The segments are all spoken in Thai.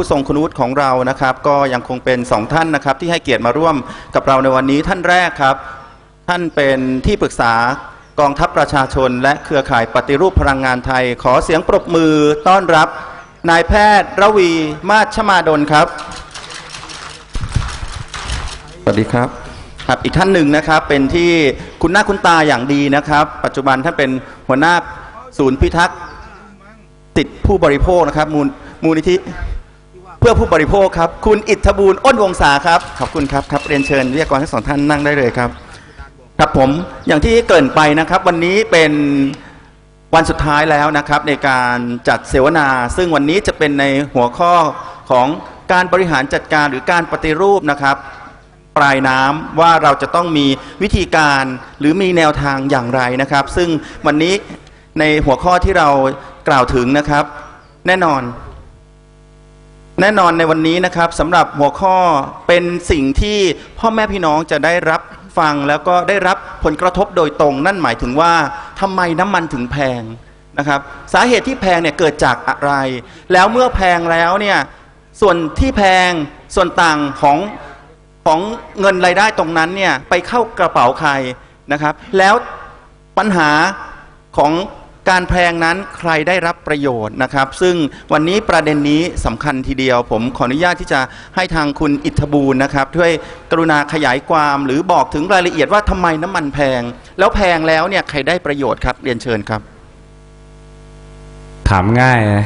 ผู้ทรงคุณวุฒิของเรานะครับ ก็ยังคงเป็นสองท่านนะครับ ที่ให้เกียรติมาร่วมกับเราในวันนี้ท่านแรกครับ ท่านเป็นที่ปรึกษากองทัพประชาชน และเครือข่ายปฏิรูปพลังงานไทย ขอเสียงปรบมือต้อนรับ นายแพทย์ระวีมาชมาดลครับ สวัสดีครับครับอีกท่านหนึ่งนะครับเป็นที่คุณหน้าคุณตาอย่างดีนะครับ ปัจจุบันท่านเป็นหัวหน้าศูนย์พิทักษ์ติดผู้บริโภคนะครับมูลมูลนิธิ เพื่อผู้บริโภคครับ คุณอิทธบูลอ้นวงศาครับ ขอบคุณครับครับเรียนเชิญวิทยากรทั้งสองท่านนั่งได้เลยครับ ครับผมอย่างที่เกินไปนะครับ วันนี้เป็นวันสุดท้ายแล้วนะครับ ในการจัดเสวนา ซึ่งวันนี้จะเป็นในหัวข้อของการบริหารจัดการหรือการปฏิรูปนะครับปลายน้ำว่าเราจะต้องมีวิธีการหรือมีแนวทางอย่างไรนะครับ ซึ่งวันนี้ในหัวข้อที่เรากล่าวถึงนะครับ แน่นอน แน่นอนในวันนี้นะครับสำหรับหัวข้อเป็นสิ่งที่พ่อแม่พี่น้องจะได้รับฟังแล้วก็ได้รับผลกระทบโดยตรง นั่นหมายถึงว่าทำไมน้ำมันถึงแพงนะครับ สาเหตุที่แพงเนี่ยเกิดจากอะไร แล้วเมื่อแพงแล้วเนี่ยส่วนที่แพงส่วนต่างของของเงินรายได้ตรงนั้นเนี่ยไปเข้ากระเป๋าใครนะครับ แล้วปัญหาของ การแพงนั้นใครได้รับประโยชน์นะครับ ซึ่งวันนี้ประเด็นนี้สำคัญทีเดียว ผมขออนุญาตที่จะให้ทางคุณอิทธบูรณ์นะครับช่วยกรุณาขยายความหรือบอกถึงรายละเอียดว่าทำไมน้ำมันแพง แล้วแพงแล้วเนี่ยใครได้ประโยชน์ครับเรียนเชิญครับ ถามง่ายนะ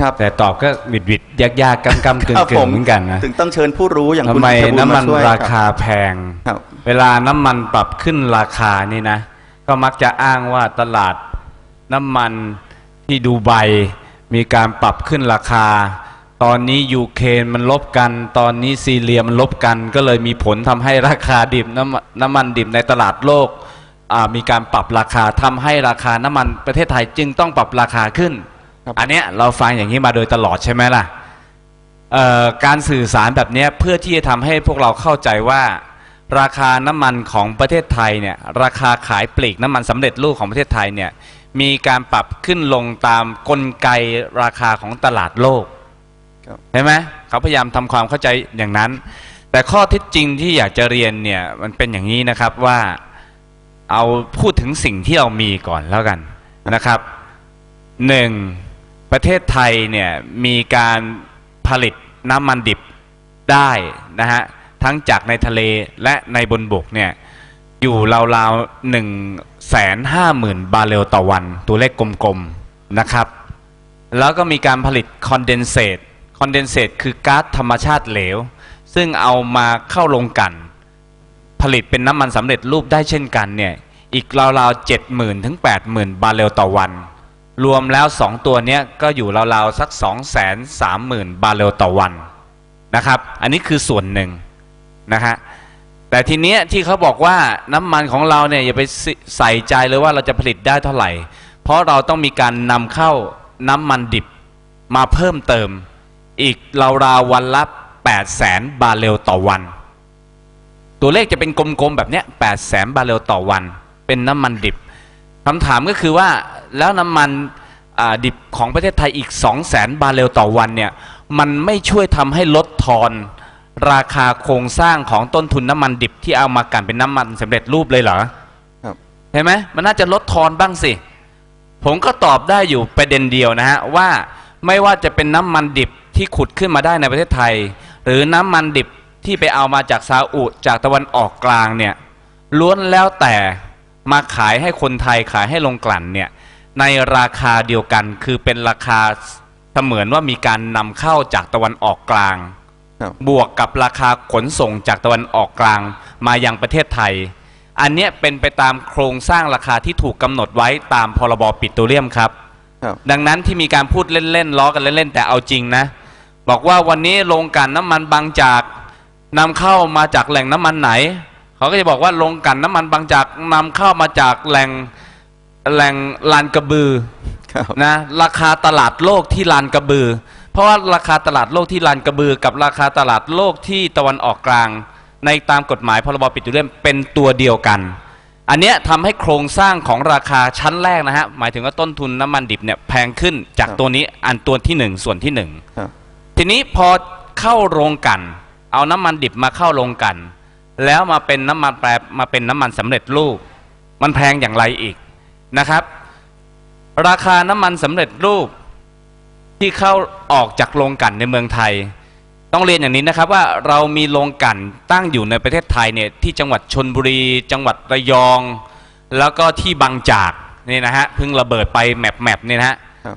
ครับแต่ตอบก็บิดบิดยากยากๆกำกำกึ่งครับกึ่ผงเหมือนกันนะถึงต้องเชิญผู้รู้อย่างทำคุณไมอิทธบูรณ์น้ำมันช่วยราบคาแพงครับเวลาน้ำมันปรับขึ้นราคานี่นะ ก็มักจะอ้างว่าตลาด น้ำมันที่ดูไบมีการปรับขึ้นราคา ตอนนี้ยูเครนมันลบกัน ตอนนี้ซีเรียมันลบกัน ก็เลยมีผลทำให้ราคาดิบน้ำมันน้ำมันดิบในตลาดโลกอ่ามีการปรับราคาทำให้ราคาน้ำมันประเทศไทยจึงต้องปรับราคาขึ้นครับอันเนี้ยเราฟังอย่างนี้มาโดยตลอดใช่ไหมล่ะเอ่อการสื่อสารแบบเนี้ยเพื่อที่จะทำให้พวกเราเข้าใจว่า ราคาน้ำมันของประเทศไทยเนี่ยราคาขายปลีกน้ำมันสำเร็จรูปของประเทศไทยเนี่ย มีการปรับขึ้นลงตามกลไกราคาของตลาดโลกครับใช่ไหมเขาพยายามทำความเข้าใจอย่างนั้น แต่ข้อเท็จจริงที่อยากจะเรียนเนี่ยมันเป็นอย่างนี้นะครับว่าเอาพูดถึงสิ่งที่เรามีก่อนแล้วกันนะครับหนึ่งประเทศไทยเนี่ยมีการผลิตน้ำมันดิบได้นะฮะทั้งจากในทะเลและในบนบกเนี่ยอยู่ราวๆหนึ่ง แสนห้าหมื่นบาร์เรลต่อวัน ตัวเลขกลมๆนะครับ แล้วก็มีการผลิตคอนเดนเซตคอนเดนเซตคือก๊าซธรรมชาติเหลว ซึ่งเอามาเข้าลงกัน ผลิตเป็นน้ำมันสำเร็จรูปได้เช่นกันเนี่ยอีกราวๆเจ็ดหมื่นถึงแปดหมื่นบาร์เรลต่อวัน รวมแล้ว2ตัวเนี้ยก็อยู่ราวๆสัก2 3 0 0 0 0บาร์เรลต่อวันนะครับ อันนี้คือส่วนหนึ่งนะฮะ แต่ทีเนี้ยที่เขาบอกว่าน้ำมันของเราเนี่ยอย่าไปใส่ใจเลยว่าเราจะผลิตได้เท่าไหร่ เพราะเราต้องมีการนำเข้าน้ำมันดิบมาเพิ่มเติม อีกราวๆวันละ8 0 0แสนบาเรลต่อวัน ตัวเลขจะเป็นกลมๆแบบเนี้ย8 0 0แสนบาเรลต่อวัน เป็นน้ำมันดิบคำถามก็คือว่าแล้วน้ำมันดิบของประเทศไทยอีก 2 0 0แสนบาเรลต่อวันเนี่ยมันไม่ช่วยทำให้ลดทอน ราคาโครงสร้างของต้นทุนน้ำมันดิบที่เอามากลั่นเป็นน้ำมันสำเร็จรูปเลยเหรอครับเห็นไหมมันน่าจะลดทอนบ้างสิ ผมก็ตอบได้อยู่ประเด็นเดียวนะฮะว่าไม่ว่าจะเป็นน้ำมันดิบที่ขุดขึ้นมาได้ในประเทศไทย หรือน้ำมันดิบที่ไปเอามาจากซาอุจากตะวันออกกลางเนี่ยล้วนแล้วแต่มาขายให้คนไทยขายให้ลงกลั่นเนี่ยในราคาเดียวกันคือเป็นราคาเสมือนว่ามีการนำเข้าจากตะวันออกกลางครั บบวกกับราคาขนส่งจากตะวันออกกลางมายังประเทศไทย อันเนี้ยเป็นไปตามโครงสร้างราคาที่ถูกกำหนดไว้ตามพรบปิโตรเลียมครับครับดังนั้นที่มีการพูดเล่นๆล้อกันเล่นๆแต่เอาจริงนะ บอกว่าวันนี้โรงกลั่นน้ำมันบางจากนำเข้ามาจากแหล่งน้ำมันไหน เขาก็จะบอกว่าโรงกลั่นน้ำมันบางจากนำเข้ามาจากแหล่งแหล่งลานกระบือครับนะราคาตลาดโลกที่ลานกระบือ เพราะว่าราคาตลาดโลกที่ลานกระบือกับราคาตลาดโลกที่ตะวันออกกลาง ในตามกฎหมายพรบปิโตรเลียมเป็นตัวเดียวกัน อันเนี้ยทำให้โครงสร้างของราคาชั้นแรกนะฮะ หมายถึงว่าต้นทุนน้ำมันดิบเนี่ยแพงขึ้นจากครับตัวนี้อันตัวที่หนึ่งส่วนที่หนึ่งครับทีทีนี้พอเข้าโรงกลัน เอาน้ำมันดิบมาเข้าโรงกลัน แล้วมาเป็นน้ำมันแปรมาเป็นน้ำมันสำเร็จรูป มันแพงอย่างไรอีกนะครับ ราคาน้ำมันสำเร็จรูป ที่เข้าออกจากโรงกลั่นในเมืองไทย ต้องเรียนอย่างนี้นะครับว่าเรามีโรงกลั่นตั้งอยู่ในประเทศไทยเนี่ยที่จังหวัดชนบุรี จังหวัดระยอง แล้วก็ที่บางจากนี่นะฮะเพิ่งระเบิดไปแมปแมปเนี่ยนะฮะครับ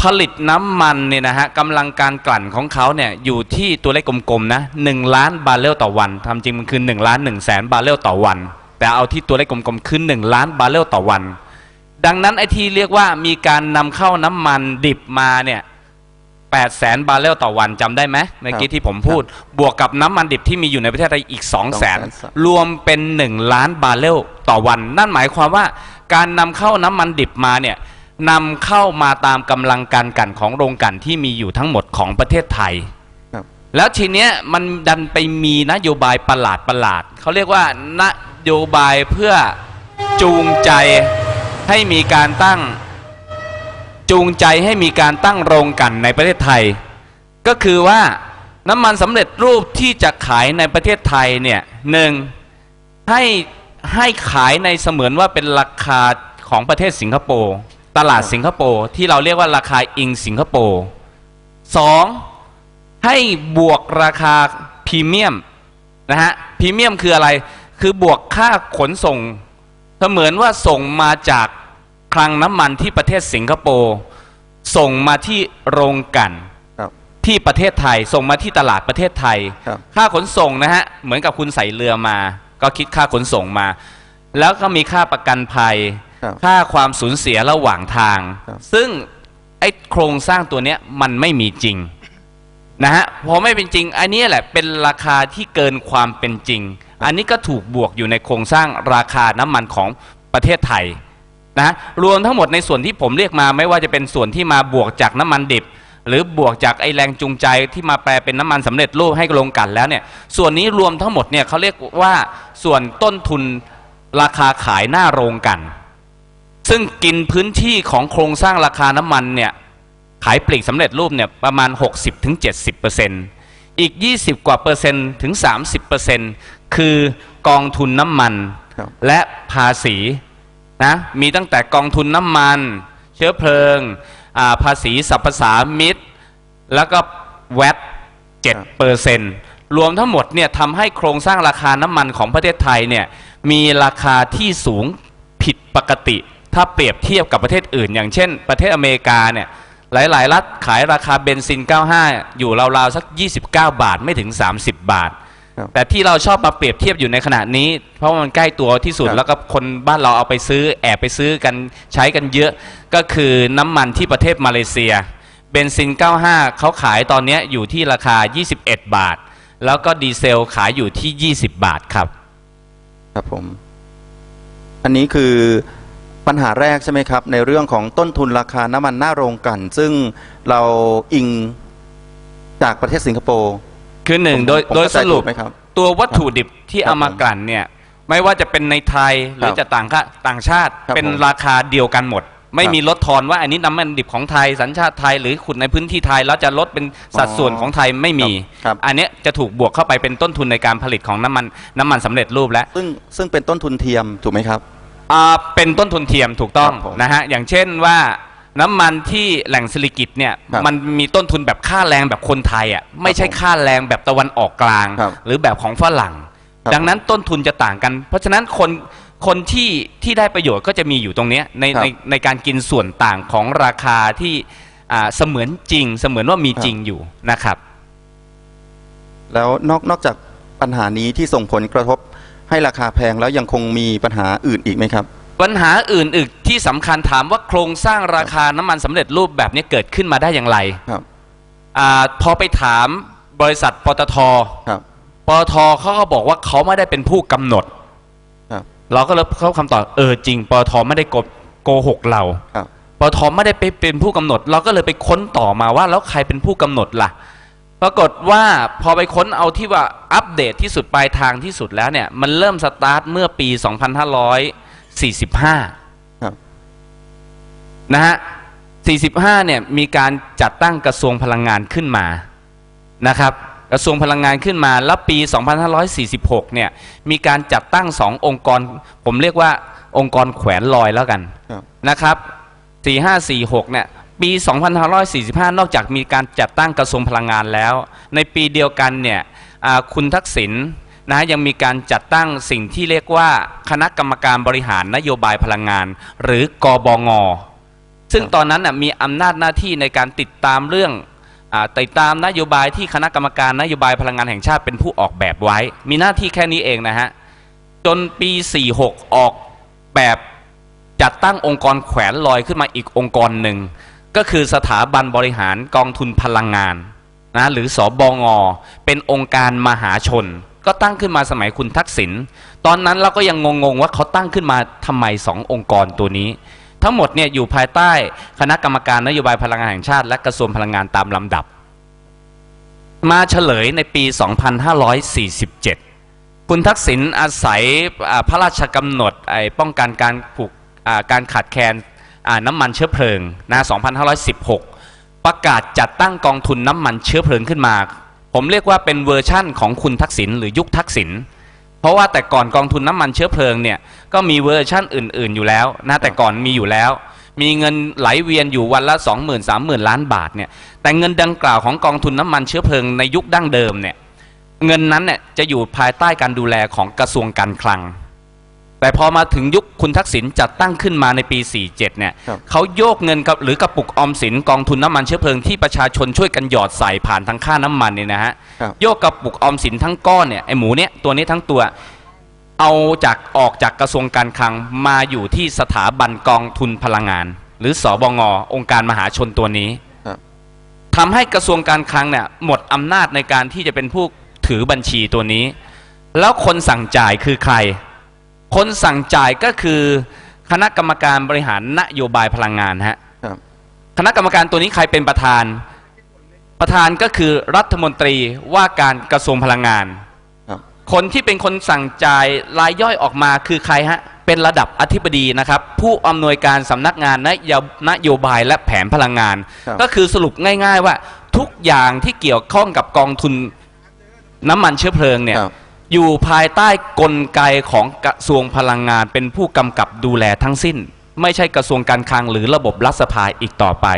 ผลิตน้ำมันเนี่ยนะฮะกำลังการกลั่นของเขาเนี่ยอยู่ที่ตัวเลขกลมๆนะหนึ่งล้านบาร์เรลต่อวันทำจริงมันคือ1ล้าน1แสนบาร์เรลต่อวัน แต่เอาที่ตัวเลขกลมๆคือ1ล้านบาร์เรลต่อวัน ดังนั้นไอ้ที่เรียกว่ามีการนำเข้าน้ำมันดิบมาเนี่ย8แสนบาร์เรลต่อวันจำได้ไหมเมื่อกี้ที่ผมพูด บวกกับน้ำมันดิบที่มีอยู่ในประเทศไทยอีก2แสน200,000 รวมเป็น 1 ล้านบาร์เรลต่อวัน นั่นหมายความว่าการนำเข้าน้ำมันดิบมาเนี่ยนำเข้ามาตามกำลังการกลั่นของโรงกลั่นที่มีอยู่ทั้งหมดของประเทศไทย ครับ แล้วทีเนี้ยมันดันไปมีนโยบายประหลาดประหลาดเขาเรียกว่านโยบายเพื่อจูงใจ ให้มีการตั้งจูงใจให้มีการตั้งโรงกันในประเทศไทย ก็คือว่าน้ำมันสำเร็จรูปที่จะขายในประเทศไทยเนี่ยหนึ่งให้ให้ขายในเสมือนว่าเป็นราคาของประเทศสิงคโปร์ตลาดสิงคโปร์ที่เราเรียกว่าราคาอิงสิงคโปร์สองให้บวกราคาพรีเมียมนะฮะพรีเมียมคืออะไรคือบวกค่าขนส่ง เสมือนว่าส่งมาจาก คลังน้ำมันที่ประเทศสิงคโปร์ส่งมาที่โรงกลั่นครับที่ประเทศไทยส่งมาที่ตลาดประเทศไทย ครับ ค่าขนส่งนะฮะ เหมือนกับคุณใส่เรือมา ก็คิดค่าขนส่งมา แล้วก็มีค่าประกันภัย ครับค่าความสูญเสียระหว่างทาง ครับ ซึ่งไอ้โครงสร้างตัวเนี้ยมันไม่มีจริงนะฮะพอไม่เป็นจริง อันนี้แหละเป็นราคาที่เกินความเป็นจริง อันนี้ก็ถูกบวกอยู่ในโครงสร้างราคาน้ำมันของประเทศไทย นะรวมทั้งหมดในส่วนที่ผมเรียกมาไม่ว่าจะเป็นส่วนที่มาบวกจากน้ำมันดิบ หรือบวกจากไอแรงจูงใจที่มาแปลเป็นน้ำมันสำเร็จรูปให้ลงกลันแล้วเนี่ยส่วนนี้รวมทั้งหมดเนี่ยเขาเรียกว่าส่วนต้นทุนราคาขายหน้าโรงกลัน ซึ่งกินพื้นที่ของโครงสร้างราคาน้ำมันเนี่ยขายปลีกสำเร็จรูปเนี่ยประมาณ 60-70%อีก 20 กว่าเปอร์เซ็นต์ถึง 30เปอร์เซ็นต์คือกองทุนน้ำมันครับและภาษี นะมีตั้งแต่กองทุนน้ำมัน เชื้อเพลิงาภาษีสรรพสามิตแล้วก็แวตเจ็ดเปอร์เซนต์รวมทั้งหมดเนี่ยทำให้โครงสร้างราคาน้ำมันของประเทศไทยเนี่ยมีราคาที่สูงผิดปกติ ถ้าเปรียบเทียบกับประเทศอื่น อย่างเช่น ประเทศอเมริกาเนี่ยหลาย ๆ รัฐขายราคาเบนซิน 95 อยู่ราว ๆ สัก 29 บาทไม่ถึง 30 บาท ครับแต่ที่เราชอบมาเปรียบเทียบอยู่ในขณะนี้ เพราะว่ามันใกล้ตัวที่สุดครับ แล้วก็คนบ้านเราเอาไปซื้อแอบไปซื้อกันใช้กันเยอะ ก็คือน้ำมันที่ประเทศมาเลเซีย เบนซิน 95 เขาขายตอนเนี้ยอยู่ที่ราคา 21 บาท แล้วก็ดีเซลขายอยู่ที่ 20 บาทครับ ครับผม อันนี้คือปัญหาแรกใช่ไหมครับ ในเรื่องของต้นทุนราคาน้ำมันหน้าโรงกลัน ซึ่งเราอิงจากประเทศสิงคโปร์ คือหนึ่งผมโดยผมโดยเข้าใจสรุปถูกไหมครับ ตัววัตถุดิบที่ครับเอามากลั่นเนี่ยไม่ว่าจะเป็นในไทยหรือครับจะต่างชาติต่างชาติครับเป็นผมราคาเดียวกันหมด ไม่ครับมีลดทอนว่าอันนี้น้ำมันดิบของไทยสัญชาติไทยหรือขุดในพื้นที่ไทยแล้วจะลดเป็นสัดส่วนของไทยไม่มี ครับ อันเนี้ยจะถูกบวกเข้าไปเป็นต้นทุนในการผลิตของน้ำมันน้ำมันสำเร็จรูปแล้ว ซึ่งซึ่งเป็นต้นทุนเทียมถูกไหมครับ อ่าเป็นต้นทุนเทียมถูกต้องครับผมนะฮะอย่างเช่นว่า น้ำมันที่แหล่งสิริกิตเนี่ยครับมันมีต้นทุนแบบค่าแรงแบบคนไทยอะไม่ใช่ผมค่าแรงแบบตะวันออกกลาง ครับหรือแบบของฝรั่ง ครับดังนั้นต้นทุนจะต่างกัน เพราะฉะนั้นคนคนที่ที่ได้ประโยชน์ก็จะมีอยู่ตรงเนี้ยในครับในในการกินส่วนต่างของราคาที่อ่าเสมือนจริง เสมือนว่ามีจริงอยู่นะครับ แล้วนอกนอกจากปัญหานี้ที่ส่งผลกระทบให้ราคาแพงแล้วยังคงมีปัญหาอื่นอีกไหมครับ ปัญหาอื่นอีกที่สำคัญถามว่าโครงสร้างราคาน้ำมันสำเร็จรูปแบบนี้เกิดขึ้นมาได้อย่างไรครับ อาพอไปถามบริษัทปตทครับ ปตทเขาก็บอกว่าเขาไม่ได้เป็นผู้กำหนด ครับ เราก็เลยเข้าคำตอบเออจริงปตทไม่ได้โกโกหกเรา ครับ ปตทไม่ได้ไปเป็นผู้กำหนด เราก็เลยไปค้นต่อมาว่าแล้วใครเป็นผู้กำหนดล่ะ ปรากฏว่าพอไปค้นเอาที่ว่าอัปเดตที่สุดปลายทางที่สุดแล้วเนี่ย มันเริ่มสตาร์ทเมื่อปี 2545 ครับนะฮะ45เนี่ยมีการจัดตั้งกระทรวงพลังงานขึ้นมานะครับกระทรวงพลังงานขึ้นมา แล้วปี 2546 เนี่ย มีการจัดตั้งสององค์กร ผมเรียกว่าองค์กรแขวนลอยแล้วกันครับนะครับ 4546 เนี่ย ปี 2545 นอกจากมีการจัดตั้งกระทรวงพลังงานแล้ว ในปีเดียวกันเนี่ยอ่าคุณทักษิณ นะฮะยังมีการจัดตั้งสิ่งที่เรียกว่าคณะกรรมการบริหารนโยบายพลังงาน หรือกบงซึ่งตอนนั้นน่ะมีอำนาจหน้าที่ในการติดตามเรื่องอติดตามนโยบายที่คณะกรรมการนโยบายพลังงานแห่งชาติเป็นผู้ออกแบบไว้ มีหน้าที่แค่นี้เองนะฮะ จนปี 46 ออกแบบจัดตั้งองค์กรแขวนลอยขึ้นมาอีกองค์กรหนึ่ง ก็คือสถาบันบริหารกองทุนพลังงานนะหรือสอบงเป็นองค์การมหาชน ก็ตั้งขึ้นมาสมัยคุณทักษิณตอนนั้นเราก็ยังงงๆว่าเขาตั้งขึ้นมาทำไมสององค์กรตัวนี้ ทั้งหมดเนี่ยอยู่ภายใต้คณะกรรมการนโยบายพลังงานแห่งชาติ และกระทรวงพลังงานตามลำดับ มาเฉลยในปี 2547 คุณทักษิณอาศัยพระราชกำหนดไอ้ป้องกันการผูกการขาดแคลนน้ำมันเชื้อเพลิงนะ2516 ประกาศจัดตั้งกองทุนน้ำมันเชื้อเพลิงขึ้นมา ผมเรียกว่าเป็นเวอร์ชั่นของคุณทักษิณหรือยุคทักษิณเพราะว่าแต่ก่อนกองทุนน้ำมันเชื้อเพลิงเนี่ยก็มีเวอร์ชั่นอื่น ๆอยู่แล้วนะแต่ก่อนมีอยู่แล้ว มีเงินไหลเวียนอยู่วันละ 2 0 0 0 0 3 0 0 0 ล้านบาทเนี่ยแต่เงินดังกล่าวของกองทุนน้ำมันเชื้อเพลิงในยุคดั้งเดิมเนี่ยเงินนั้นเนี่ยจะอยู่ภายใต้การดูแลของกระทรวงการคลัง แต่พอมาถึงยุคคุณทักษิณจัดตั้งขึ้นมาในปี 47 เนี่ยครับ เขาโยกเงินกับหรือกระปุกออมสินกองทุนน้ำมันเชื้อเพลิงที่ประชาชนช่วยกันหยอดใส่ผ่านทางค่าน้ำมันเนี่ยนะฮะ ครับ โยกกระปุกออมสินทั้งก้อนเนี่ยไอหมูเนี่ยตัวนี้ทั้งตัวเอาจากออกจากกระทรวงการคลังมาอยู่ที่สถาบันกองทุนพลังงาน หรือสอบงองค์การมหาชนตัวนี้ครับ ทำให้กระทรวงการคลังเนี่ยหมดอำนาจในการที่จะเป็นผู้ถือบัญชีตัวนี้ แล้วคนสั่งจ่ายคือใคร คนสั่งจ่ายก็คือคณะกรรมการบริหารนโยบายพลังงานฮะครับ คณะกรรมการตัวนี้ใครเป็นประธาน ประธานก็คือรัฐมนตรีว่าการกระทรวงพลังงาน ครับ คนที่เป็นคนสั่งจ่ายรายย่อยออกมาคือใครฮะ เป็นระดับอธิบดีนะครับ ผู้อำนวยการสำนักงานนโยนโยบายและแผนพลังงาน ครับ ก็คือสรุปง่าย ๆ ว่าทุกอย่างที่เกี่ยวข้องกับกองทุนน้ำมันเชื้อเพลิงเนี่ย ครับ อยู่ภายใต้กลไกของกระทรวงพลังงานเป็นผู้กำกับดูแลทั้งสิ้น ไม่ใช่กระทรวงการคลังหรือระบบรัฐสภาอีกต่อไป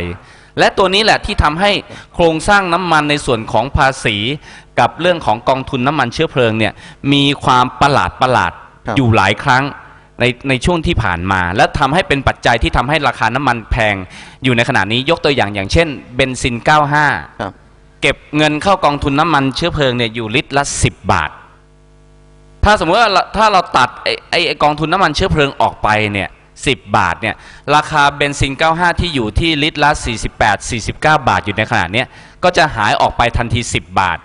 และตัวนี้แหละที่ทำให้โครงสร้างน้ำมันในส่วนของภาษีกับเรื่องของกองทุนน้ำมันเชื้อเพลิงเนี่ยมีความประหลาดประหลาดครับ อยู่หลายครั้งในในช่วงที่ผ่านมา และทำให้เป็นปัจจัยที่ทำให้ราคาน้ำมันแพง อยู่ในขณะนี้ยกตัวอย่างอย่างเช่นเบนซิน 95 ครับ เก็บเงินเข้ากองทุนน้ำมันเชื้อเพลิงเนี่ยอยู่ลิตรละ 10 บาท ถ้าสมมติว่าเราถ้าเราตัดไอ้ไอ้ไอ้กองทุนน้ำมันเชื้อเพลิงออกไปเนี่ย10บาทเนี่ยราคาเบนซิน 95 ที่อยู่ที่ลิตรละ 48 49 บาทอยู่ในขณะเนี้ยก็จะหายออกไปทันที 10 บาท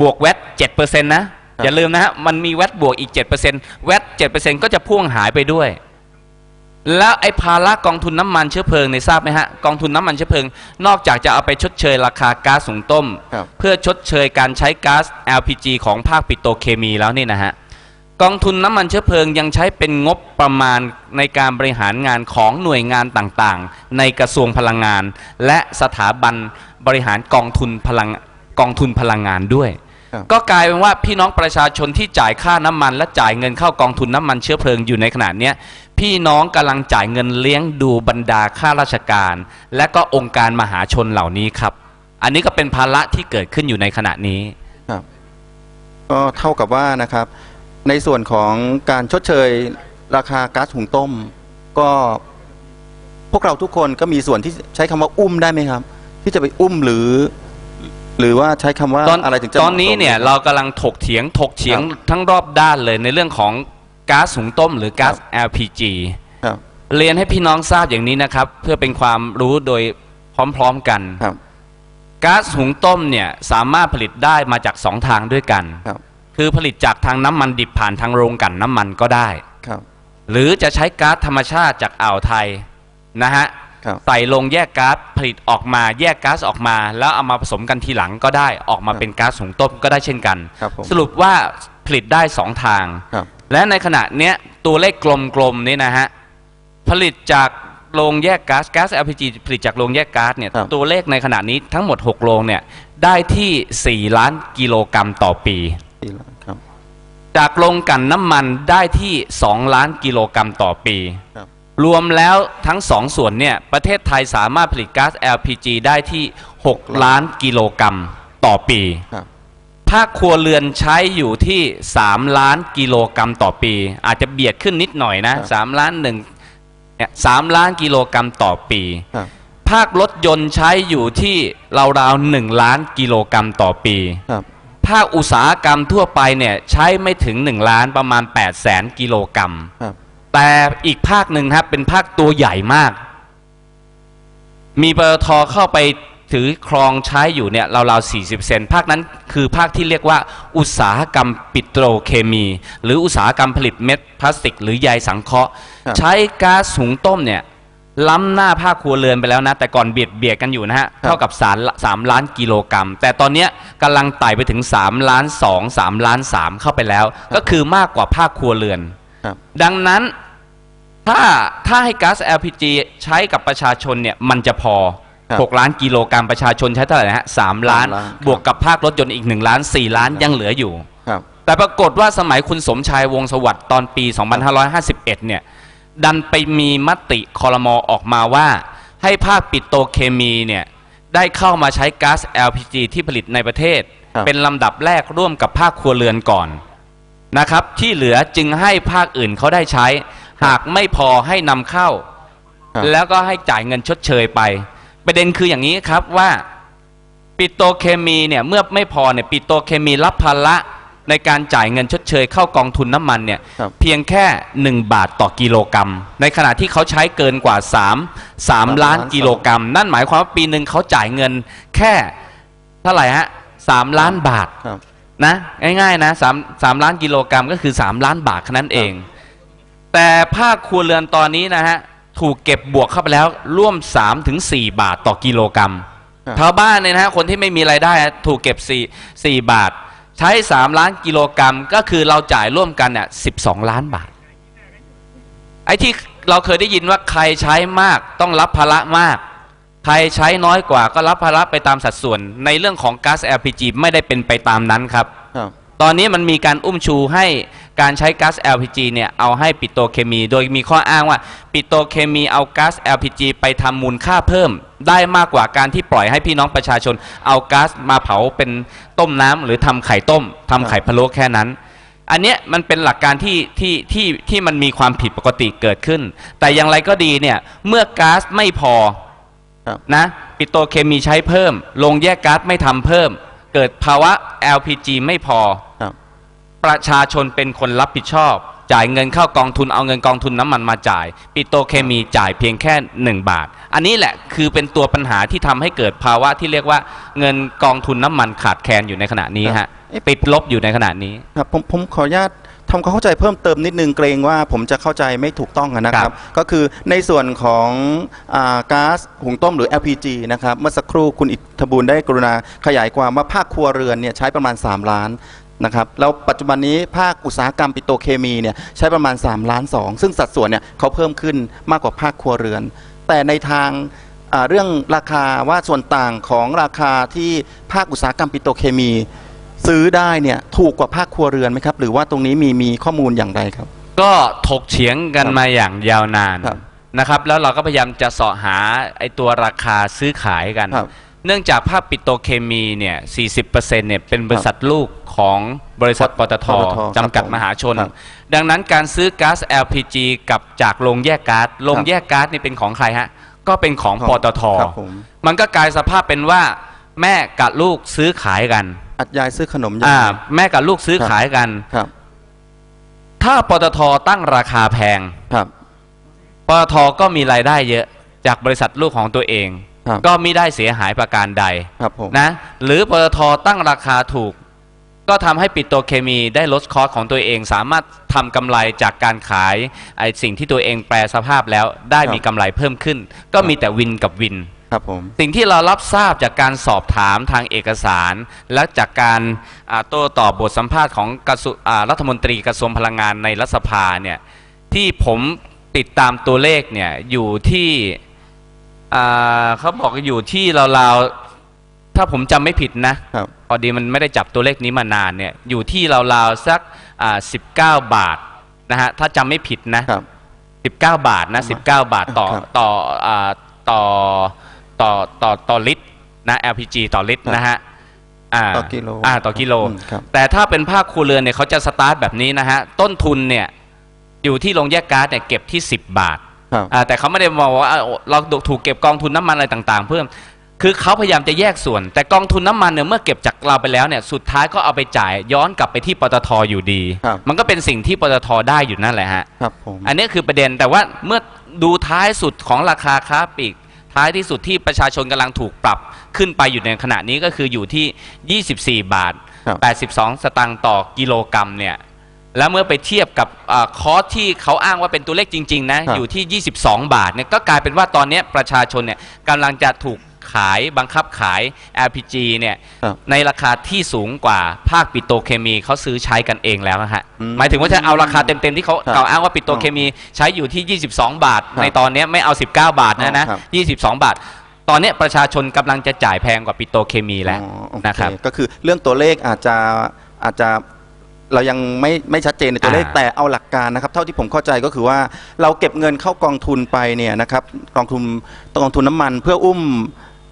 บวกแวต7%นะ อย่าลืมนะฮะ มันมีแวตบวกอีก 7%แวต7%ก็จะพ่วงหายไปด้วย แล้วไอ้ภาระกองทุนน้ำมันเชื้อเพลิงในยทราบไหมฮะ กองทุนน้ำมันเชื้อเพลิง นอกจากจะเอาไปชดเชยราคาก๊าซหุงต้มครับเพื่อชดเชยการใช้ก๊าซ LPG ของภาคปิโตรเคมีแล้วนี่นะฮะ กองทุนน้ำมันเชื้อเพลิงยังใช้เป็นงบประมาณในการบริหารงานของหน่วยงานต่างๆ ในกระทรวงพลังงาน และสถาบันบริหารกองทุนพลังกองทุนพลังงานด้วยครับก็กลายเป็นว่าพี่น้องประชาชนที่จ่ายค่าน้ำมัน และจ่ายเงินเข้ากองทุนน้ำมันเชื้อเพลิงอยู่ในขณะเนี้ยพี่น้องกำลังจ่ายเงินเลี้ยงดูบรรดาข้าราชการ และก็องค์การมหาชนเหล่านี้ครับ อันนี้ก็เป็นภาระที่เกิดขึ้นอยู่ในขณะนี้ครับก็เท่ากับว่านะครับ ในส่วนของการชดเชยราคาก๊าซหุงต้ม ก็พวกเราทุกคนก็มีส่วนที่ใช้คำว่าอุ้มได้ไหมครับ ที่จะไปอุ้มหรือ หรือว่าใช้คำว่าตอนอะไรถึงจะตอนนี้เนี่ยหมาะสมเรากำลังถกเถียงถกเถียงครับทั้งรอบด้านเลยในเรื่องของก๊าซหุงต้ม หรือก๊าซ LPG ครับเรียนให้พี่น้องทราบอย่างนี้นะครับ เพื่อเป็นความรู้โดยพร้อมๆกันครับก๊าซหุงต้มเนี่ยสามารถผลิตได้มาจากสองทางด้วยกัน ครับ คือผลิตจากทางน้ำมันดิบผ่านทางโรงกลั่นน้ำมันก็ได้ ครับ หรือจะใช้ก๊าซธรรมชาติจากอ่าวไทยนะฮะครับ ใส่ลงแยกก๊าซผลิตออกมาแยกก๊าซออกมา แล้วเอามาผสมกันทีหลังก็ได้ออกมาครับเป็นก๊าซหุงต้มก็ได้เช่นกัน ครับผมสรุปว่าผลิตได้สองทาง ครับ และในขณะเนี้ยตัวเลขกลมๆนี้นะฮะผลิตจากโรงแยกก๊าซก๊าซ LPG ผลิตจากโรงแยกก๊าซเนี่ยครับ ตัวเลขในขณะนี้ทั้งหมด 6 โรงเนี่ยได้ที่ 4 ล้านกิโลกรัมต่อปี ดีแล้วครับ จากโรงกลั่นน้ำมันได้ที่2ล้านกิโลกรัมต่อปี ครับ รวมแล้วทั้งสองส่วนเนี่ย ประเทศไทยสามารถผลิตก๊าซ LPG ได้ที่ 6 ล้านกิโลกรัมต่อปี ครับ ภาคครัวเรือนใช้อยู่ที่ 3 ล้านกิโลกรัมต่อปี อาจจะเบียดขึ้นนิดหน่อยนะ ครับสามล้านหนึ่งเนี่ยสามล้านกิโลกรัมต่อปี ครับ ภาครถยนต์ใช้อยู่ที่ราวๆหนึ่งล้านกิโลกรัมต่อปี ครับ ภาคอุตสาหกรรมทั่วไปเนี่ยใช้ไม่ถึง 1 ล้านประมาณ 8 0 0แสนกิโลกรัมครับแต่อีกภาคหนึ่งครับเป็นภาคตัวใหญ่มาก มีปตทเข้าไปถือครองใช้อยู่เนี่ยราวๆ40 เซนภาคนั้นคือภาคที่เรียกว่า อุตสาหกรรมปิโตรเคมี หรืออุตสาหกรรมผลิตเม็ดพลาสติก หรือใยสังเคราะห์ครับใช้ก๊าซหุงต้มเนี่ย ล้ำหน้าภาคครัวเรือนไปแล้วนะ แต่ก่อนเบียดเบียดกันอยู่นะฮะ เท่ากับสารสามล้านกิโลกรัม แต่ตอนเนี้ยกำลังไต่ไปถึง 3 ล้าน 2 3 ล้าน 3 เข้าไปแล้ว ก็คือมากกว่าภาคครัวเรือน ครับ ดังนั้นถ้าถ้าให้ก๊าซ LPG ใช้กับประชาชนเนี่ยมันจะพอ ครับ6 ล้านกิโลกรัมประชาชนใช้เท่าไหร่นะฮะสามล้านสามล้านครับ บวกกับภาครถยนต์อีก 1 ล้าน 4 ล้านยังเหลืออยู่ ครับ แต่ปรากฏว่าสมัยคุณสมชายวงศ์สวัสดิ์ตอนปี 2551 เนี่ย ดันไปมีมติคอรมอออกมาว่า ให้ภาคปิโตรเคมีเนี่ยได้เข้ามาใช้ก๊าซ LPG ที่ผลิตในประเทศ ครับ เป็นลำดับแรกร่วมกับภาคครัวเรือนก่อนนะครับที่เหลือจึงให้ภาคอื่นเขาได้ใช้ หากไม่พอให้นำเข้า ครับแล้วก็ให้จ่ายเงินชดเชยไป ประเด็นคืออย่างนี้ครับว่าปิโตรเคมีเนี่ยเมื่อไม่พอเนี่ยปิโตรเคมีรับภาระ ในการจ่ายเงินชดเชยเข้ากองทุนน้ำมันเนี่ยครับ เพียงแค่ 1 บาทต่อกิโลกรัม ในขณะที่เขาใช้เกินกว่า 3 3 ล้านกิโลกรัม นั่นหมายความว่าปีหนึ่งเขาจ่ายเงินแค่เท่าไหร่ฮะ3ล้านบาท ครับ นะง่ายๆนะสามสามล้านกิโลกรัมก็คือ3ล้านบาทแค่นั้นเอง แต่ภาคครัวเรือนตอนนี้นะฮะ ถูกเก็บบวกเข้าไปแล้วร่วม3-4ถึง4บาทต่อกิโลกรัมครับ ชาวบ้านเนี่ยนะฮะ คนที่ไม่มีไรายได้อะถูกเก็บ4 4บาทใช้ 3 ล้านกิโลกรัมก็คือเราจ่ายร่วมกันเนี่ย12ล้านบาท ไอ้ที่เราเคยได้ยินว่าใครใช้มากต้องรับภาระมาก ใครใช้น้อยกว่าก็รับภาระไปตามสัดส่วน ในเรื่องของก๊าซ LPG ไม่ได้เป็นไปตามนั้นครับครับ ตอนนี้มันมีการอุ้มชูให้การใช้ก๊าซ LPG เนี่ยเอาให้ปิโตรเคมี โดยมีข้ออ้างว่าปิโตรเคมีเอาก๊าซ LPG ไปทำมูลค่าเพิ่ม ได้มากกว่าการที่ปล่อยให้พี่น้องประชาชน เอาก๊าซมาเผาเป็นต้มน้ำหรือทำไข่ต้มทำไข่พะโล้แค่นั้น อันเนี้ยมันเป็นหลักการที่ที่ที่ที่มันมีความผิดปกติเกิดขึ้น แต่อย่างไรก็ดีเนี่ยเมื่อก๊าซไม่พอครับนะปิโตรเคมีใช้เพิ่มโรงแยกก๊าซไม่ทำเพิ่ม เกิดภาวะ LPG ไม่พอ ครับประชาชนเป็นคนรับผิดชอบ จ่ายเงินเข้ากองทุนเอาเงินกองทุนน้ำมันมาจ่าย ปิโตรเคมีจ่ายเพียงแค่ 1 บาท อันนี้แหละคือเป็นตัวปัญหาที่ทำให้เกิดภาวะที่เรียกว่าเงินกองทุนน้ำมันขาดแคลนอยู่ในขณะนี้ครัฮะบเอ๊ะติดลบอยู่ในขณะนี้ ครับผมผมขออนุญาต ทำความเข้าใจเพิ่มเติมนิดนึงเกรงว่าผมจะเข้าใจไม่ถูกต้องอะนะคครัรับบก็คือในส่วนของอาก๊าซหุงต้มหรือ LPG นะครับเมื่อสักครู่คุณอิทธบูลได้กรุณาขยายความว่าภาคครัวเรือนเนี่ยใช้ประมาณ 3 ล้านนะครับแล้วปัจจุบันนี้ภาคอุตสาหกรรมปิโตรเคมีเนี่ยใช้ประมาณ 3 ล้าน 2 ซึ่งสัดส่วนเนี่ยเขาเพิ่มขึ้นมากกว่าภาคครัวเรือน แต่ในทางอ่าเรื่องราคาว่าส่วนต่างของราคาที่ภาคอุตสาหกรรมปิโตรเคมี ซื้อได้เนี่ยถูกกว่าภาคครัวเรือนไหมครับ หรือว่าตรงนี้มีมีข้อมูลอย่างไรครับ ก็ถกเถียงกันครับมาอย่างยาวนานครับนะครับ แล้วเราก็พยายามจะเสาะหาไอ้ตัวราคาซื้อขายกัน ครับเนื่องจากภาคปิโตรเคมีเนี่ย 40%เนี่ยเป็นบริษัทลูกของบริษัทปตทปตทจำกัดครับมหาชน ครับดังนั้นการซื้อก๊าซ LPG กับจากโรงแยกก๊าซโรงแยกก๊าซนี่เป็นของใครฮะ ก็เป็นของของปตท ครับผม มันก็กลายสภาพเป็นว่าแม่กับลูกซื้อขายกัน อัดยายซื้อขนมยังอ่าไง แม่กับลูกซื้อขายกันครับ ถ้าปตทตั้งราคาแพงครับปตทก็มีรายได้เยอะจากบริษัทลูกของตัวเองครับก็ไม่ได้เสียหายประการใดครับผมนะหรือปตทตั้งราคาถูก ก็ทำให้ปิโตรเคมีได้ลดคอสของตัวเอง สามารถทำกำไรจากการขายไอ้สิ่งที่ตัวเองแปลสภาพแล้วได้มีกำไรเพิ่มขึ้น ก็มีแต่วินกับวิน ครับผมสิ่งที่เรารับทราบจากการสอบถามทางเอกสาร และจากการอ่าโต้ตอบบทสัมภาษณ์ของกระทรวงอ่ารัฐมนตรีกระทรวงพลังงานในรัฐสภาเนี่ยที่ผมติดตามตัวเลขเนี่ยอยู่ที่อ่าเขาบอกอยู่ที่ราวๆถ้าผมจำไม่ผิดนะครับ พอดีมันไม่ได้จับตัวเลขนี้มานานเนี่ยอยู่ที่ราวๆสักอ่าสิบเก้าบาทนะฮะถ้าจำไม่ผิดนะ ครับสิบเก้าบาทนะสิบเก้าบาทต่อครับ ต่ออ่าต่อ ต่อต่อต่อลิตรนะ LPG ต่อลิตรครับนะฮะาต่อกิโลอ่าต่อกิโล อืมครับ แต่ถ้าเป็นภาคครัวเรือนเนี่ยเขาจะสตาร์ทแบบนี้นะฮะ ต้นทุนเนี่ย อยู่ที่โรงแยกก๊าซเนี่ยเก็บที่ 10 บาท ครับ อ่าแต่เขาไม่ได้มองว่าอ่าเราถูกเก็บกองทุนน้ำมันอะไรต่างๆ เพิ่ม คือเขาพยายามจะแยกส่วน แต่กองทุนน้ำมันเนี่ยเมื่อเก็บจากเราไปแล้วเนี่ยสุดท้ายก็เอาไปจ่ายย้อนกลับไปที่ปตทอยู่ดี ครับ มันก็เป็นสิ่งที่ปตทได้อยู่นั่นแหละฮะ ครับผม อันนี้คือประเด็นแต่ว่าเมื่อดูท้ายสุดของราคาค้าปลีก ท้ายที่สุดที่ประชาชนกำลังถูกปรับขึ้นไปอยู่ในขณะนี้ก็คืออยู่ที่ 24 บาทครับ82 สตางค์ต่อกิโลกรัมเนี่ยแล้วเมื่อไปเทียบกับอาคอสที่เขาอ้างว่าเป็นตัวเลขจริง ๆ นะครับอยู่ที่ 22 บาทเนี่ยก็กลายเป็นว่าตอนนี้ประชาชนเนี่ยกำลังจะถูก ขายบังคับขาย LPG เนี่ยครับในราคาที่สูงกว่าภาคปิโตรเคมีเขาซื้อใช้กันเองแล้วนะฮะอืมหมายถึงว่าจะเอาราคาเต็มๆที่เขาครับกล่าวอ้างว่าปิโตรเคมีใช้อยู่ที่ 22 บาท ครับในตอนนี้ไม่เอา 19 บาทนะนะครับ 22 บาท ตอนนี้ประชาชนกำลังจะจ่ายแพงกว่าปิโตรเคมีแล้วอ๋อโอเนะครับ ก็คือเรื่องตัวเลขอาจจะอาจจะเรายังไม่ไม่ชัดเจนในตัวเลขอ่าแต่เอาหลักการนะครับ เท่าที่ผมเข้าใจก็คือว่าเราเก็บเงินเข้ากองทุนไปเนี่ยนะครับกองทุนกองทุนน้ำมันเพื่ออุ้ม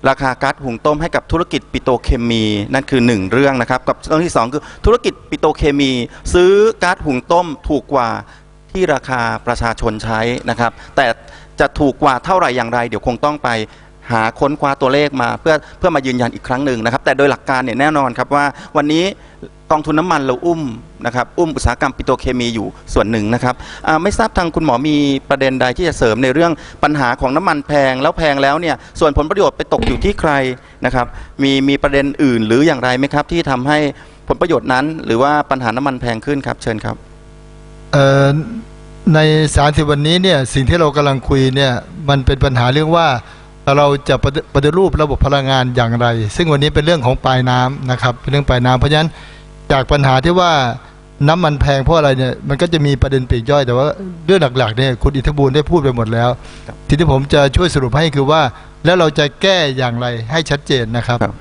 ราคาก๊าซหุงต้มให้กับธุรกิจปิโตรเคมี นั่นคือหนึ่งเรื่องนะครับกับเรื่องที่สองคือธุรกิจปิโตรเคมี ซื้อก๊าซหุงต้มถูกกว่าที่ราคาประชาชนใช้นะครับ แต่จะถูกกว่าเท่าไหร่อย่างไร เดี๋ยวคงต้องไปหาค้นคว้าตัวเลขมาเพื่อเพื่อมายืนยันอีกครั้งหนึ่งนะครับ แต่โดยหลักการเนี่ยแน่นอนครับว่าวันนี้ กองทุนน้ำมันเราอุ้มนะครับอุ้มอุตสาหกรรมปิโตรเคมีอยู่ส่วนหนึ่งนะครับไม่ทราบทางคุณหมอมีประเด็นใดที่จะเสริมในเรื่องปัญหาของน้ำมันแพงแล้วแพงแล้วเนี่ยส่วนผลประโยชน์ไปตกอยู่ที่ใครนะครับมีมีประเด็นอื่นหรืออย่างไรไหมครับ ที่ทำให้ผลประโยชน์นั้น หรือว่าปัญหาน้ำมันแพงขึ้นครับ เชิญครับในสารสิวันนี้เนี่ยสิ่งที่เรากำลังคุยเนี่ยมันเป็นปัญหาเรื่องว่าเราจะปฏิปฏิรูประบบพลังงานอย่างไร ซึ่งวันนี้เป็นเรื่องของปลายน้ำนะครับเป็นเรื่องปลายน้ำเพราะฉะนั้น จากปัญหาที่ว่าน้ำมันแพงเพราะอะไรเนี่ยมันก็จะมีประเด็นปลีกย่อยแต่ว่าเรื่องหลักๆเนี่ยคุณอิทธิบูลได้พูดไปหมดแล้วครับทีที่ผมจะช่วยสรุปให้คือว่า แล้วเราจะแก้อย่างไรให้ชัดเจนนะครับครับ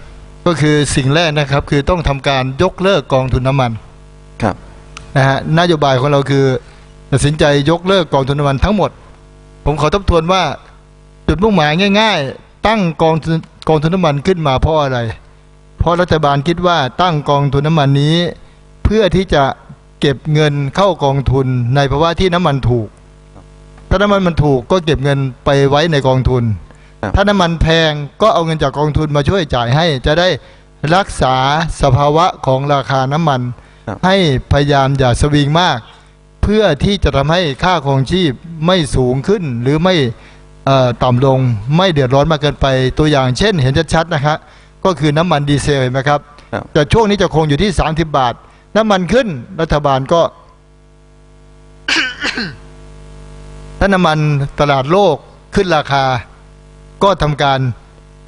ก็คือสิ่งแรกนะครับ คือต้องทำการยกเลิกกองทุนน้ำมันครับนะฮะนโยบายของเราคือตัดสินใจยกเลิกกองทุนน้ำมันทั้งหมด ผมขอทบทวนว่าจุดมุ่งหมายง่าย ๆ ตั้งกองทุนกองทุนน้ำมันขึ้นมาเพราะอะไร เพราะรัฐบาลคิดว่าตั้งกองทุนน้ำมันนี้ เพื่อที่จะเก็บเงินเข้ากองทุนในภาวะที่น้ำมันถูก ถ้าน้ำมันมันถูกก็เก็บเงินไปไว้ในกองทุนครับถ้าน้ำมันแพงก็เอาเงินจากกองทุนมาช่วยจ่ายให้ จะได้รักษาสภาวะของราคาน้ำมันครับให้พยายามอย่าสวิงมาก เพื่อที่จะทำให้ค่าครองชีพไม่สูงขึ้นหรือไม่เอ่อต่ำลงไม่เดือดร้อนมากเกินไปตัวอย่างเช่น เห็นชัดๆนะครับ ก็คือน้ำมันดีเซลเห็นไหมครับครับ แต่ช่วงนี้จะคงอยู่ที่ 30 บาท น้ำมันขึ้นรัฐบาลก็ ถ้าน้ำมันตลาดโลกขึ้นราคา ก็ทำการ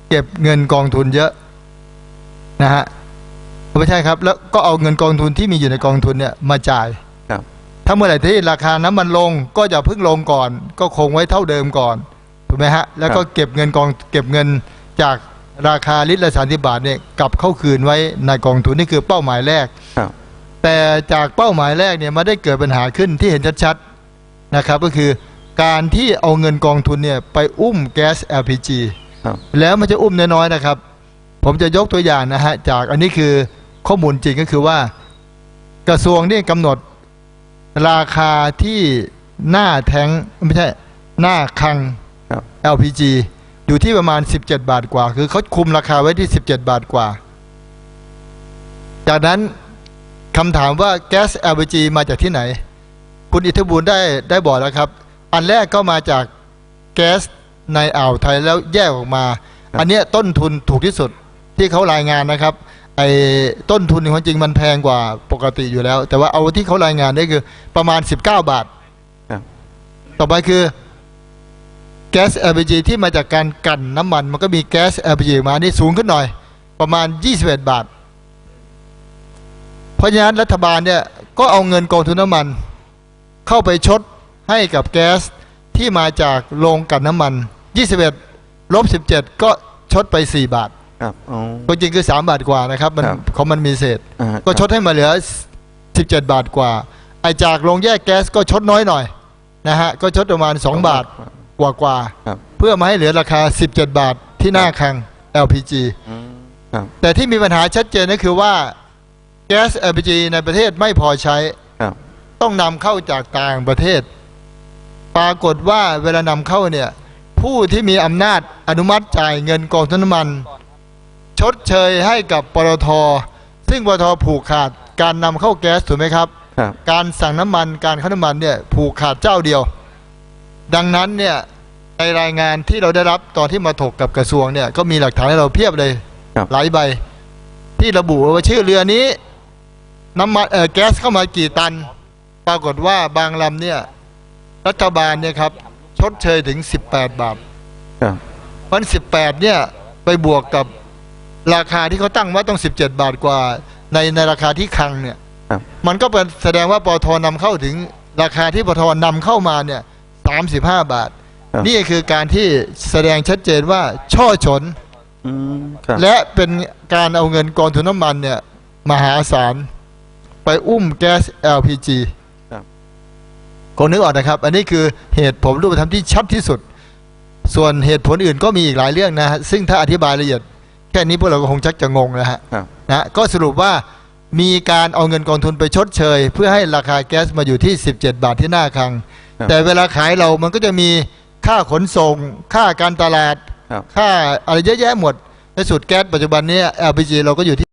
เก็บเงินกองทุนเยอะนะฮะไม่ใช่ครับ แล้วก็เอาเงินกองทุนที่มีอยู่ในกองทุนเนี่ยมาจ่ายครับ ถ้าเมื่อไหร่ที่ราคาน้ำมันลง ก็อย่าเพิ่งลงก่อน ก็คงไว้เท่าเดิมก่อนถูกไหมฮะแล้วก็เก็บเงินกองเก็บเงินจาก ราคาลิตรละสามสิบาทเนี่ยกลับเข้าคืนไว้ในกองทุนนี่คือเป้าหมายแรกครับแต่จากเป้าหมายแรกเนี่ยมาได้เกิดปัญหาขึ้นที่เห็นชัดๆนะครับก็คือการที่เอาเงินกองทุนเนี่ยไปอุ้มแก๊ส LPG ครับแล้วมันจะอุ้มน้อยๆนะครับ ผมจะยกตัวอย่างนะฮะจากอันนี้คือข้อมูลจริงก็คือว่า กระทรวงนี่กำหนดราคาที่หน้าแทงไม่ใช่หน้าคลังครับ LPG อยู่ที่ประมาณ 17 บาทกว่า คือเขาคุมราคาไว้ที่ 17 บาทกว่า จากนั้นคำถามว่าแก๊ส LPG มาจากที่ไหน คุณอิทธิบูลได้ได้บอกแล้วครับ อันแรกก็มาจากแก๊สในอ่าวไทยแล้วแยกออกมาครับอันเนี้ยต้นทุนถูกที่สุดที่เขารายงานนะครับไอ้ต้นทุนของจริงมันแพงกว่าปกติอยู่แล้ว แต่ว่าเอาที่เขารายงานได้คือประมาณ 19 บาทครับต่อไปคือ แก๊ส LPG ที่มาจากการกลั่นน้ำมัน มันก็มีแก๊ส LPG ออกมานี่สูงขึ้นหน่อย ประมาณ 21 บาท เพราะฉะนั้นรัฐบาลเนี่ยก็เอาเงินกองทุนน้ำมัน เข้าไปชดให้กับแก๊สที่มาจากโรงกลันน้ำมัน 21ลบ17 ก็ชดไป 4 บาทครับอ๋อก็จริงคือ 3 บาทกว่านะครับมันครับของมันมีเศษ อ่าก็ชดให้มาเหลือ 17 บาทกว่าไอจากโรงแยกแก๊สก็ชดน้อยหน่อยนะฮะก็ชดประมาณ 2 บาท กว่ากว่าๆครับเพื่อมาให้เหลือราคา 17 บาทที่หน้าคลัง LPG อืมครับ แต่ที่มีปัญหาชัดเจนก็คือว่าแก๊ส LPG ในประเทศไม่พอใช้ ครับ ต้องนำเข้าจากต่างประเทศ ปรากฏว่าเวลานำเข้าเนี่ย ผู้ที่มีอำนาจอนุมัติจ่ายเงินกองทุนน้ำมัน ชดเชยให้กับปตทซึ่งปตทผูกขาดการนำเข้าแก๊สถูกไหมครับ ครับ การสั่งน้ำมันการเข้าน้ำมันเนี่ยผูกขาดเจ้าเดียว ดังนั้นเนี่ยในรายงานที่เราได้รับตอนที่มาถกกับกระทรวงเนี่ยก็มีหลักฐานให้เราเพียบเลยครับ หลายใบ ที่ระบุว่าชื่อเรือนี้น้ำมันเออแก๊สเข้ามากี่ตัน ปรากฏว่าบางลำเนี่ยรัฐบาลเนี่ยครับชดเชยถึง 18 บาท ครับมัน18เนี่ยไปบวกกับราคาที่เขาตั้งว่าต้อง17บาทกว่า ในในราคาที่คลังเนี่ย ครับ มันก็เป็นแสดงว่าปตทนำเข้าถึงราคาที่ปตทนำเข้ามาเนี่ย 35 บาท ครับ นี่คือการที่แสดงชัดเจนว่าช่อฉน อืมครับและเป็นการเอาเงินกองทุนน้ำมันเนี่ย มหาศาล ไปอุ้มแก๊ส LPG ครับคงนึกออกนะครับ อันนี้คือเหตุผลรูปธรรมที่ชัดที่สุด ส่วนเหตุผลอื่นก็มีอีกหลายเรื่องนะฮะซึ่งถ้าอธิบายละเอียด แค่นี้พวกเราก็คงชักจะงงนะฮะ ครับ นะก็สรุปว่ามีการเอาเงินกองทุนไปชดเชย เพื่อให้ราคาแก๊สมาอยู่ที่ 17 บาทที่หน้าคลังครับ แต่เวลาขายเรามันก็จะมีค่าขนส่ง ค่าการตลาดครับค่าอะไรเยอะแยะหมดในสุดแก๊สปัจจุบันนี้ LPG เราก็อยู่ที่